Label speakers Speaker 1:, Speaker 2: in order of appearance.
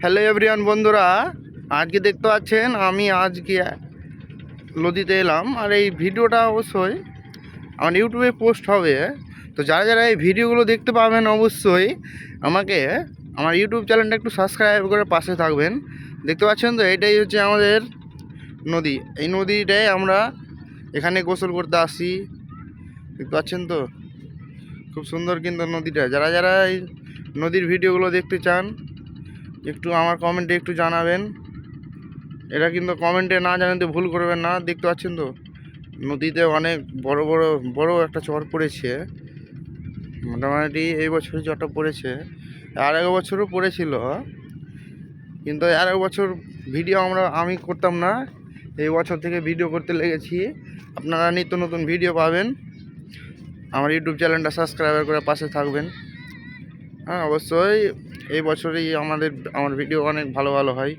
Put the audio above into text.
Speaker 1: Hello everyone বন্ধুরা। আজকে দেখতে পাচ্ছেন, আমি আজকে নদীতে এলাম। আর এই ভিডিওটা অবশ্যই আমার ইউটিউবে পোস্ট হবে। তো যারা যারা এই ভিডিওগুলো দেখতে পাবেন, অবশ্যই আমাকে আমার ইউটিউব চ্যানেলটা একটু সাবস্ক্রাইব করে পাশে থাকবেন। দেখতে পাচ্ছেন তো, এটাই হচ্ছে আমাদের নদী। এই নদীটায় আমরা এখানে গোসল করতে আসি। দেখতে পাচ্ছেন তো? খুব সুন্দর কিন্তু নদীটা। যারা যারা এই নদীর ভিডিওগুলো দেখতে চান একটু আমার কমেন্টে একটু জানাবেন। এটা কিন্তু কমেন্টে না জানেন তো ভুল করবেন না, দেখতে পাচ্ছেন তো? নদীতে অনেক বড় বড় বড় একটা চর পড়েছে। মোটামুটি এই বছর চরটা পড়েছে। আর এক বছরও পড়েছিল। কিন্তু আর এক বছর ভিডিও আমরা, আমি করতাম না। এই বছর থেকে ভিডিও করতে লেগেছি। আপনারা নিত্য নতুন ভিডিও পাবেন। আমার ইউটিউব চ্যানেলটা সাবস্ক্রাইব করে পাশে থাকবেন। হ্যাঁ অবশ্যই এই বছরই আমাদের আমার ভিডিও অনেক ভালো ভালো হয়।